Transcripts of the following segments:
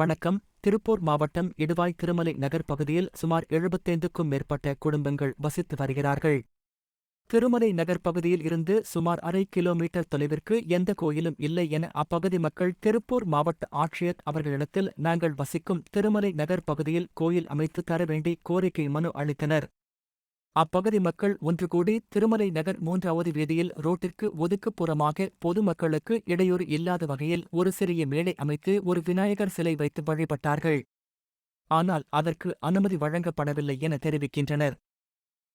வணக்கம். திருப்பூர் மாவட்டம் இடுவாய் திருமலை நகர் பகுதியில் சுமார் எழுபத்தைந்துக்கும் மேற்பட்ட குடும்பங்கள் வசித்து வருகிறார்கள். திருமலை நகர் பகுதியில் இருந்து சுமார் அரை கிலோமீட்டர் தொலைவிற்கு எந்த கோயிலும் இல்லை என அப்பகுதி மக்கள் திருப்பூர் மாவட்ட ஆட்சியர் அவர்களிடத்தில் நாங்கள் வசிக்கும் திருமலை நகர் பகுதியில் கோயில் அமைத்து தர வேண்டி கோரிக்கை மனு அளித்தனர். அப்பகுதி மக்கள் ஒன்று கூடி திருமலை நகர் மூன்றாவது வீதியில் ரோட்டிற்கு ஒதுக்குப்புறமாக பொதுமக்களுக்கு இடையூறு இல்லாத வகையில் ஒரு சிறிய மேடை அமைத்து ஒரு விநாயகர் சிலை வைத்து வழிபட்டார்கள். ஆனால் அதற்கு அனுமதி வழங்கப்படவில்லை என தெரிவிக்கின்றனர்.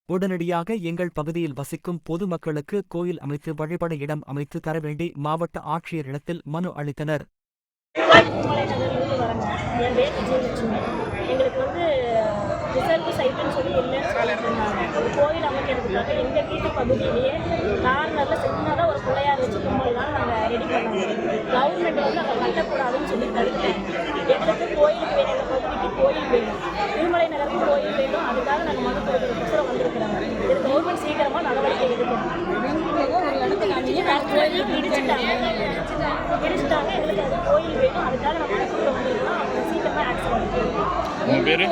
உடனடியாக எங்கள் பகுதியில் வசிக்கும் பொதுமக்களுக்கு கோயில் அமைத்து வழிபட இடம் அமைத்து தர வேண்டி மாவட்ட ஆட்சியரிடத்தில் மனு அளித்தனர். எங்களுக்கு வந்து ரிசர்வ் சைட்டுன்னு சொல்லி இல்லைன்னு சொல்லிட்டு ஒரு கோயில் அமைக்கிறதுக்காக எங்கள் வீட்டு பகுதியிலேயே நார்மலில் சின்னதாக ஒரு பிள்ளையார் வச்சு கும்பலாம் நாங்கள் ரெடி பண்ணோம். கவர்மெண்ட் வந்து அங்கே கட்டக்கூடாதுன்னு சொல்லி தடுத்தேன் எங்களுக்கு கோயிலுக்கு வேணும் எங்கள் பகுதிக்கு கோயில் வேணும். திருமலை நகருக்கு கோயில் வேணும். அதுக்காக நாங்கள் மனு கொடுக்குறதுக்கோசரம் வந்திருக்கிறோங்க இது கவர்மெண்ட் சீக்கிரமாக நடவடிக்கை எடுக்கணும் கோயில் இடிச்சுட்டாங்க. இடிச்சுட்டாங்க. எங்களுக்கு அது கோயில் வேணும். அதுக்காக நம்ம పేరు?